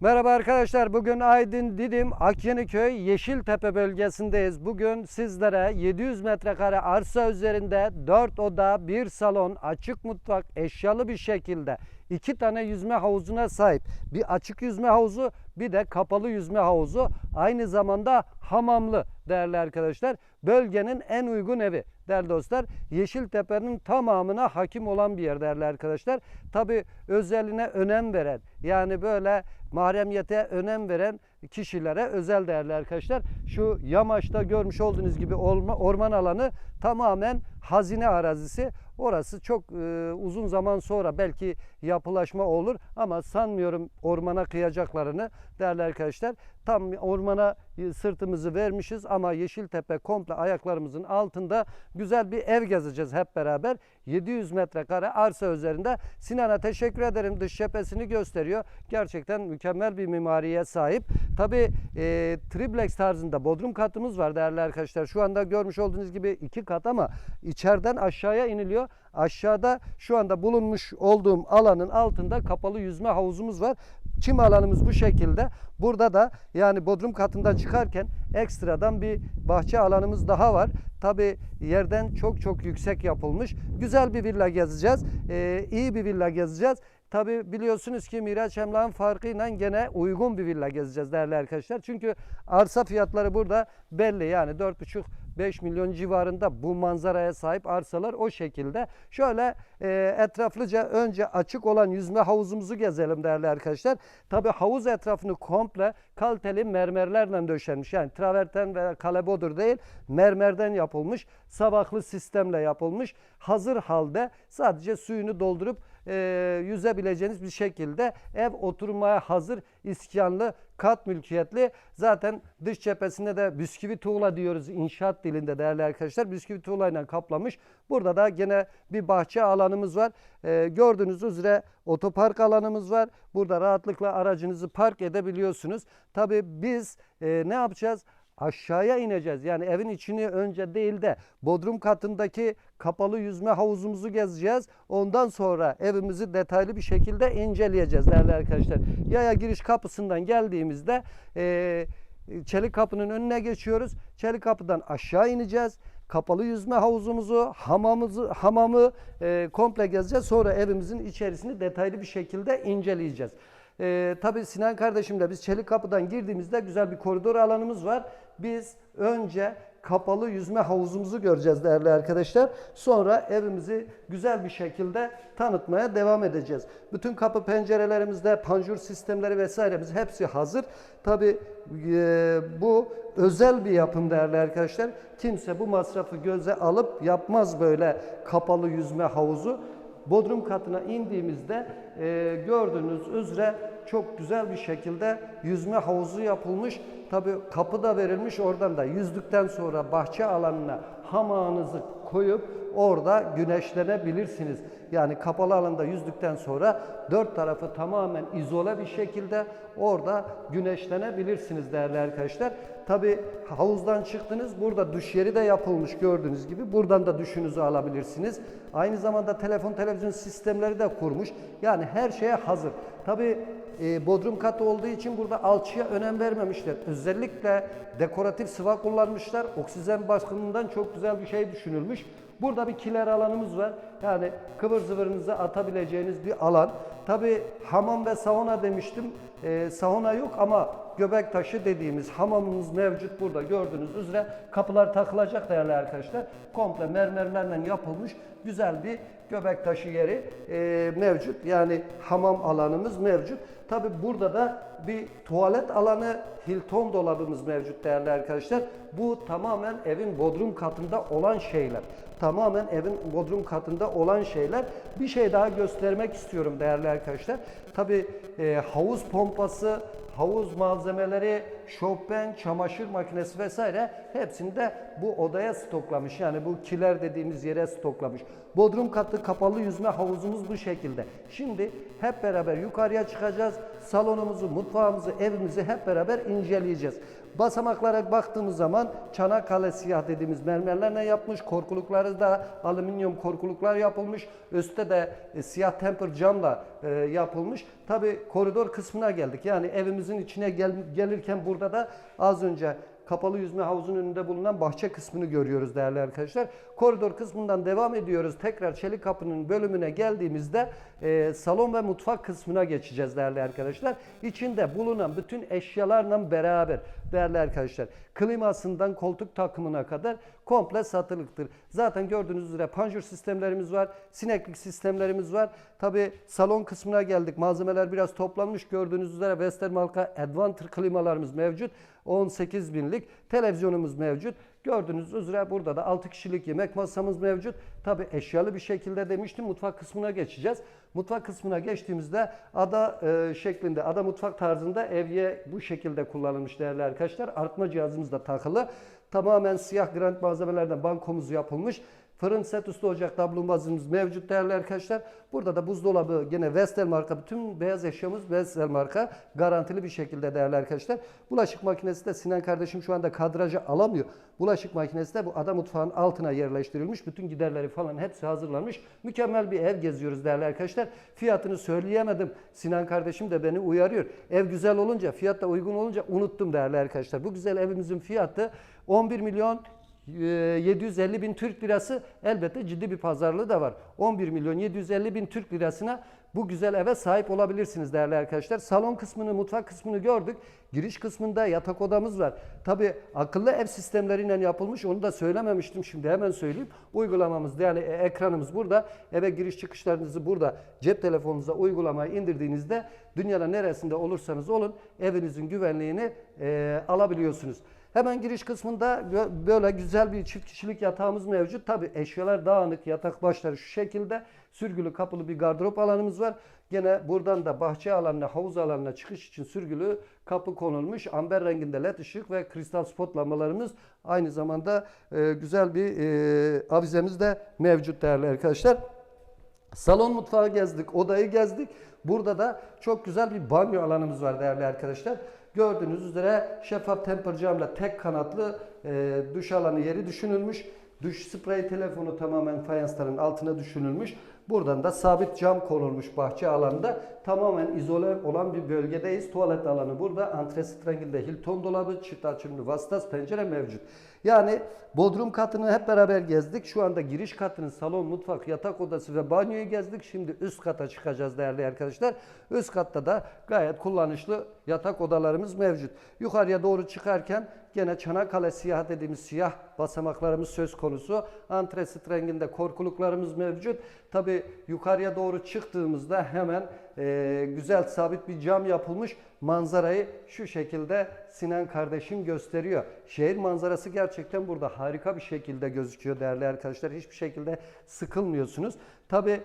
Merhaba arkadaşlar. Bugün Aydın Didim Akyeniköy Yeşiltepe bölgesindeyiz. Bugün sizlere 700 metrekare arsa üzerinde 4 oda, 1 salon, açık mutfak, eşyalı bir şekilde iki tane yüzme havuzuna sahip bir açık yüzme havuzu bir de kapalı yüzme havuzu aynı zamanda hamamlı değerli arkadaşlar. Bölgenin en uygun evi değerli dostlar. Yeşiltepe'nin tamamına hakim olan bir yer değerli arkadaşlar. Tabi özeline önem veren yani böyle mahremiyete önem veren kişilere özel değerli arkadaşlar. Şu yamaçta görmüş olduğunuz gibi orman alanı tamamen hazine arazisi. Orası çok e, uzun zaman sonra belki yapılaşma olur ama sanmıyorum ormana kıyacaklarını değerli arkadaşlar. Tam ormana e, sırtımızı vermişiz ama Yeşiltepe komple ayaklarımızın altında güzel bir ev gezeceğiz hep beraber. 700 metrekare arsa üzerinde. Sinan'a teşekkür ederim. Dış cephesini gösteriyor. Gerçekten mükemmel bir mimariye sahip. Tabi e, triplex tarzında bodrum katımız var değerli arkadaşlar. Şu anda görmüş olduğunuz gibi iki kat ama içeriden aşağıya iniliyor. Aşağıda şu anda bulunmuş olduğum alanın altında kapalı yüzme havuzumuz var. Çim alanımız bu şekilde. Burada da yani bodrum katından çıkarken ekstradan bir bahçe alanımız daha var. Tabi yerden çok çok yüksek yapılmış. Güzel bir villa gezeceğiz. Ee, iyi bir villa gezeceğiz. Tabi biliyorsunuz ki Miraç Emlak'ın farkıyla gene uygun bir villa gezeceğiz değerli arkadaşlar. Çünkü arsa fiyatları burada belli yani 4,5 5 milyon civarında bu manzaraya sahip arsalar o şekilde. Şöyle e, etraflıca önce açık olan yüzme havuzumuzu gezelim değerli arkadaşlar. Tabi havuz etrafını komple kaliteli mermerlerle döşenmiş. Yani traverten veya kalebodur değil mermerden yapılmış. Sabahlı sistemle yapılmış. Hazır halde sadece suyunu doldurup e, yüzebileceğiniz bir şekilde ev oturmaya hazır iskanlı kat mülkiyetli. Zaten dış cephesinde de bisküvi tuğla diyoruz inşaat dilinde değerli arkadaşlar. Bisküvi tuğlayla kaplamış. Burada da gene bir bahçe alanımız var. E, gördüğünüz üzere otopark alanımız var. Burada rahatlıkla aracınızı park edebiliyorsunuz. Tabii biz e, ne yapacağız? Aşağıya ineceğiz. Yani evin içini önce değil de bodrum katındaki kapalı yüzme havuzumuzu gezeceğiz. Ondan sonra evimizi detaylı bir şekilde inceleyeceğiz değerli arkadaşlar. Yaya giriş kapısından geldiğimizde e, çelik kapının önüne geçiyoruz. Çelik kapıdan aşağı ineceğiz. Kapalı yüzme havuzumuzu, hamamımızı, hamamı e, komple gezeceğiz. Sonra evimizin içerisini detaylı bir şekilde inceleyeceğiz. Ee, tabii Sinan kardeşimle biz Çelik Kapı'dan girdiğimizde güzel bir koridor alanımız var. Biz önce kapalı yüzme havuzumuzu göreceğiz değerli arkadaşlar. Sonra evimizi güzel bir şekilde tanıtmaya devam edeceğiz. Bütün kapı pencerelerimizde panjur sistemleri vesairemiz hepsi hazır. Tabi e, bu özel bir yapım değerli arkadaşlar. Kimse bu masrafı göze alıp yapmaz böyle kapalı yüzme havuzu. Bodrum katına indiğimizde e, gördüğünüz üzere çok güzel bir şekilde yüzme havuzu yapılmış. Tabi kapı da verilmiş oradan da yüzdükten sonra bahçe alanına hamağınızı koyup orada güneşlenebilirsiniz. Yani kapalı alanda yüzdükten sonra dört tarafı tamamen izole bir şekilde orada güneşlenebilirsiniz değerli arkadaşlar. Tabi havuzdan çıktınız burada duş yeri de yapılmış gördüğünüz gibi. Buradan da duşunuzu alabilirsiniz. Aynı zamanda telefon televizyon sistemleri de kurmuş. Yani her şeye hazır. Tabi e, bodrum katı olduğu için burada alçıya önem vermemişler. Özellikle dekoratif sıva kullanmışlar. Oksijen baskınından çok güzel bir şey düşünülmüş. Burada bir kiler alanımız var. Yani kıvır zıvırınızı atabileceğiniz bir alan. Tabi hamam ve sauna demiştim. E, sauna yok ama göbek taşı dediğimiz hamamımız mevcut burada gördüğünüz üzere. Kapılar takılacak değerli arkadaşlar. Komple mermerlerle yapılmış güzel bir göbek taşı yeri e, mevcut. Yani hamam alanımız mevcut. Tabi burada da bir tuvalet alanı Hilton dolabımız mevcut değerli arkadaşlar. Bu tamamen evin bodrum katında olan şeyler. Tamamen evin bodrum katında olan şeyler. Bir şey daha göstermek istiyorum değerli arkadaşlar. Tabi e, havuz pompası, havuz malzemeleri, şofben, çamaşır makinesi vesaire hepsini de bu odaya stoklamış. Yani bu kiler dediğimiz yere stoklamış. Bodrum katlı kapalı yüzme havuzumuz bu şekilde. Şimdi hep beraber yukarıya çıkacağız. Salonumuzu, mutfağımızı, evimizi hep beraber inceleyeceğiz. Basamaklara baktığımız zaman Çanakkale siyah dediğimiz mermerlerle yapmış. Korkulukları da alüminyum korkuluklar yapılmış. Üstte de e, siyah temper camla e, yapılmış. Tabi koridor kısmına geldik. Yani evimizin içine gel- gelirken burada da az önce kapalı yüzme havuzunun önünde bulunan bahçe kısmını görüyoruz değerli arkadaşlar. Koridor kısmından devam ediyoruz. Tekrar çelik kapının bölümüne geldiğimizde e, salon ve mutfak kısmına geçeceğiz değerli arkadaşlar. İçinde bulunan bütün eşyalarla beraber değerli arkadaşlar klimasından koltuk takımına kadar komple satılıktır. Zaten gördüğünüz üzere panjur sistemlerimiz var, sineklik sistemlerimiz var. Tabi salon kısmına geldik. Malzemeler biraz toplanmış. Gördüğünüz üzere Western marka Advanter klimalarımız mevcut. 18 binlik televizyonumuz mevcut. Gördüğünüz üzere burada da 6 kişilik yemek masamız mevcut. Tabi eşyalı bir şekilde demiştim mutfak kısmına geçeceğiz. Mutfak kısmına geçtiğimizde ada e, şeklinde, ada mutfak tarzında evye bu şekilde kullanılmış değerli arkadaşlar. Artma cihazımız da takılı. Tamamen siyah granit malzemelerden bankomuz yapılmış. Fırın set üstü ocak tablumbazımız mevcut değerli arkadaşlar. Burada da buzdolabı gene Vestel marka bütün beyaz eşyamız Vestel marka garantili bir şekilde değerli arkadaşlar. Bulaşık makinesi de Sinan kardeşim şu anda kadrajı alamıyor. Bulaşık makinesi de bu ada mutfağın altına yerleştirilmiş. Bütün giderleri falan hepsi hazırlanmış. Mükemmel bir ev geziyoruz değerli arkadaşlar. Fiyatını söyleyemedim. Sinan kardeşim de beni uyarıyor. Ev güzel olunca, fiyat da uygun olunca unuttum değerli arkadaşlar. Bu güzel evimizin fiyatı 11 milyon 750 bin Türk lirası elbette ciddi bir pazarlığı da var. 11 milyon 750 bin Türk lirasına bu güzel eve sahip olabilirsiniz değerli arkadaşlar. Salon kısmını, mutfak kısmını gördük. Giriş kısmında yatak odamız var. Tabi akıllı ev sistemleriyle yapılmış onu da söylememiştim şimdi hemen söyleyeyim. Uygulamamız yani e- ekranımız burada. Eve giriş çıkışlarınızı burada cep telefonunuza uygulamayı indirdiğinizde dünyanın neresinde olursanız olun evinizin güvenliğini e, alabiliyorsunuz. Hemen giriş kısmında böyle güzel bir çift kişilik yatağımız mevcut. Tabi eşyalar dağınık, yatak başları şu şekilde. Sürgülü kapılı bir gardırop alanımız var. Gene buradan da bahçe alanına, havuz alanına çıkış için sürgülü kapı konulmuş. Amber renginde led ışık ve kristal spot lambalarımız aynı zamanda e, güzel bir e, avizemiz de mevcut değerli arkadaşlar. Salon mutfağı gezdik, odayı gezdik. Burada da çok güzel bir banyo alanımız var değerli arkadaşlar. Gördüğünüz üzere şeffaf temper camla tek kanatlı e, duş alanı yeri düşünülmüş. Duş sprey telefonu tamamen fayansların altına düşünülmüş. Buradan da sabit cam konulmuş bahçe alanında. Tamamen izole olan bir bölgedeyiz. Tuvalet alanı burada. Antresit renginde Hilton dolabı, çift açımlı vasıtas pencere mevcut. Yani bodrum katını hep beraber gezdik. Şu anda giriş katının salon, mutfak, yatak odası ve banyoyu gezdik. Şimdi üst kata çıkacağız değerli arkadaşlar. Üst katta da gayet kullanışlı yatak odalarımız mevcut. Yukarıya doğru çıkarken gene Çanakkale siyah dediğimiz siyah basamaklarımız söz konusu. Antresit renginde korkuluklarımız mevcut. Tabi yukarıya doğru çıktığımızda hemen e, güzel sabit bir cam yapılmış manzarayı şu şekilde Sinan kardeşim gösteriyor. Şehir manzarası gerçekten burada harika bir şekilde gözüküyor değerli arkadaşlar. Hiçbir şekilde sıkılmıyorsunuz. Tabi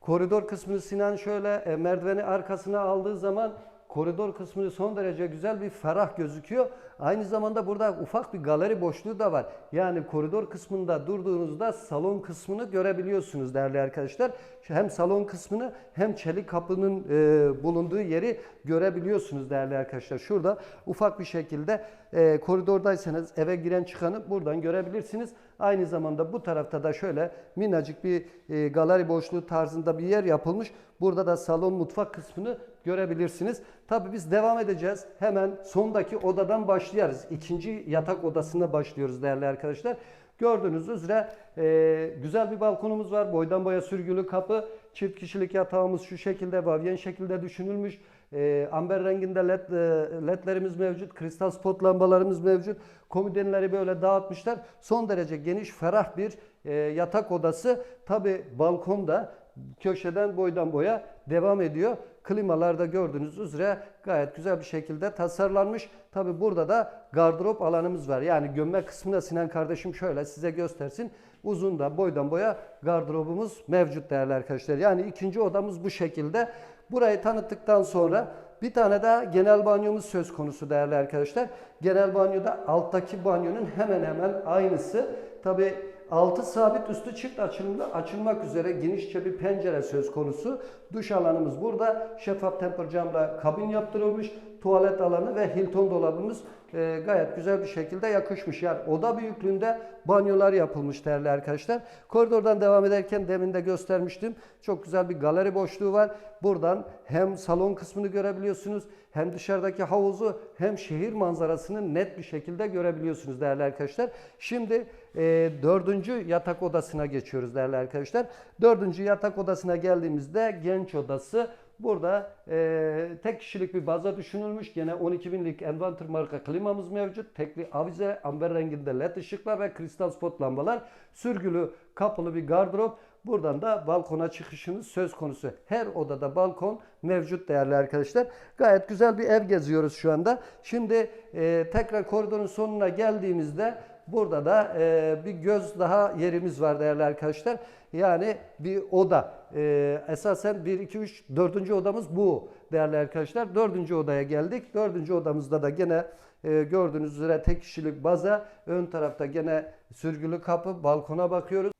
koridor kısmını Sinan şöyle e, merdiveni arkasına aldığı zaman koridor kısmı son derece güzel bir ferah gözüküyor. Aynı zamanda burada ufak bir galeri boşluğu da var. Yani koridor kısmında durduğunuzda salon kısmını görebiliyorsunuz değerli arkadaşlar. Hem salon kısmını hem çelik kapının e, bulunduğu yeri görebiliyorsunuz değerli arkadaşlar. Şurada ufak bir şekilde e, koridordaysanız eve giren çıkanı buradan görebilirsiniz. Aynı zamanda bu tarafta da şöyle minnacık bir e, galeri boşluğu tarzında bir yer yapılmış. Burada da salon mutfak kısmını görebilirsiniz. Tabii biz devam edeceğiz. Hemen sondaki odadan başlayarız. İkinci yatak odasına başlıyoruz değerli arkadaşlar. Gördüğünüz üzere e, güzel bir balkonumuz var. Boydan boya sürgülü kapı. Çift kişilik yatağımız şu şekilde vavyen şekilde düşünülmüş. E, amber renginde led, e, ledlerimiz mevcut. Kristal spot lambalarımız mevcut. Komodinleri böyle dağıtmışlar. Son derece geniş, ferah bir e, yatak odası. Tabi balkonda köşeden boydan boya devam ediyor. Klimalarda gördüğünüz üzere gayet güzel bir şekilde tasarlanmış. Tabi burada da gardırop alanımız var. Yani gömme kısmında Sinan kardeşim şöyle size göstersin. Uzun da boydan boya gardırobumuz mevcut değerli arkadaşlar. Yani ikinci odamız bu şekilde. Burayı tanıttıktan sonra Bir tane daha genel banyomuz söz konusu değerli arkadaşlar. Genel banyoda alttaki banyonun hemen hemen aynısı. Tabi altı sabit üstü çift açımlı açılmak üzere genişçe bir pencere söz konusu. Duş alanımız burada. Şeffaf temper camla kabin yaptırılmış. Tuvalet alanı ve Hilton dolabımız e, gayet güzel bir şekilde yakışmış. Yani oda büyüklüğünde banyolar yapılmış değerli arkadaşlar. Koridordan devam ederken demin de göstermiştim. Çok güzel bir galeri boşluğu var. Buradan hem salon kısmını görebiliyorsunuz hem dışarıdaki havuzu hem şehir manzarasını net bir şekilde görebiliyorsunuz değerli arkadaşlar. Şimdi e, dördüncü yatak odasına geçiyoruz değerli arkadaşlar. Dördüncü yatak odasına geldiğimizde genç odası. Burada e, tek kişilik bir baza düşünülmüş. Gene 12 binlik Envanter marka klimamız mevcut. Tekli avize, amber renginde led ışıklar ve kristal spot lambalar. Sürgülü kapılı bir gardırop. Buradan da balkona çıkışınız söz konusu. Her odada balkon mevcut değerli arkadaşlar. Gayet güzel bir ev geziyoruz şu anda. Şimdi e, tekrar koridorun sonuna geldiğimizde burada da e, bir göz daha yerimiz var değerli arkadaşlar. Yani bir oda. E, esasen 1, 2, 3, 4. odamız bu değerli arkadaşlar. 4. odaya geldik. 4. odamızda da gene e, gördüğünüz üzere tek kişilik baza. Ön tarafta gene sürgülü kapı. Balkona bakıyoruz.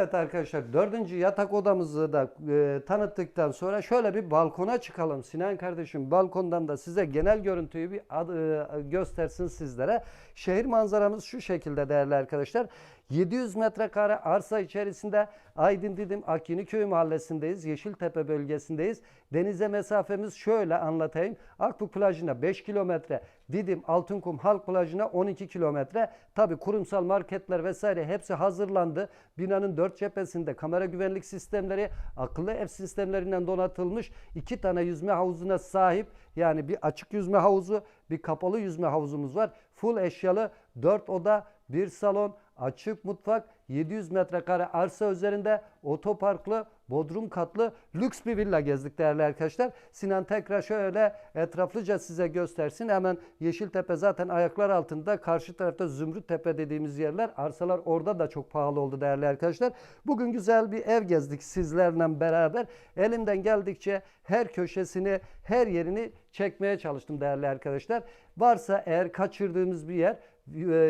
Evet arkadaşlar dördüncü yatak odamızı da e, tanıttıktan sonra şöyle bir balkona çıkalım. Sinan kardeşim balkondan da size genel görüntüyü bir ad- e, göstersin sizlere. Şehir manzaramız şu şekilde değerli arkadaşlar. 700 metrekare arsa içerisinde Aydın Didim Akyeniköy mahallesindeyiz. Yeşiltepe bölgesindeyiz. Denize mesafemiz şöyle anlatayım. Akbük plajına 5 kilometre, Didim Altınkum Halk plajına 12 kilometre. Tabi kurumsal marketler vesaire hepsi hazırlandı. Binanın dört cephesinde kamera güvenlik sistemleri, akıllı ev sistemlerinden donatılmış. iki tane yüzme havuzuna sahip. Yani bir açık yüzme havuzu, bir kapalı yüzme havuzumuz var. Full eşyalı 4 oda, bir salon, açık mutfak, 700 metrekare arsa üzerinde otoparklı, bodrum katlı lüks bir villa gezdik değerli arkadaşlar. Sinan tekrar şöyle etraflıca size göstersin. Hemen Yeşiltepe zaten ayaklar altında. Karşı tarafta Zümrüttepe dediğimiz yerler. Arsalar orada da çok pahalı oldu değerli arkadaşlar. Bugün güzel bir ev gezdik sizlerle beraber. Elimden geldikçe her köşesini, her yerini çekmeye çalıştım değerli arkadaşlar. Varsa eğer kaçırdığımız bir yer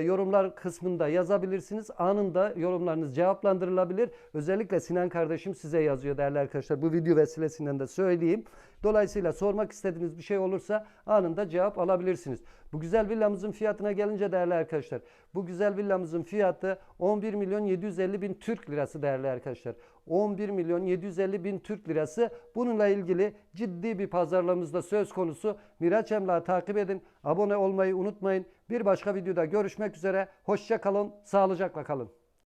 yorumlar kısmında yazabilirsiniz. Anında yorumlarınız cevaplandırılabilir. Özellikle Sinan kardeşim size yazıyor değerli arkadaşlar. Bu video vesilesinden de söyleyeyim. Dolayısıyla sormak istediğiniz bir şey olursa anında cevap alabilirsiniz. Bu güzel villamızın fiyatına gelince değerli arkadaşlar. Bu güzel villamızın fiyatı 11 milyon 750 bin Türk lirası değerli arkadaşlar. 11 milyon 750 bin Türk lirası. Bununla ilgili ciddi bir pazarlığımız da söz konusu. Miraç Emlak'ı takip edin. Abone olmayı unutmayın. Bir başka videoda görüşmek üzere. Hoşça kalın. Sağlıcakla kalın.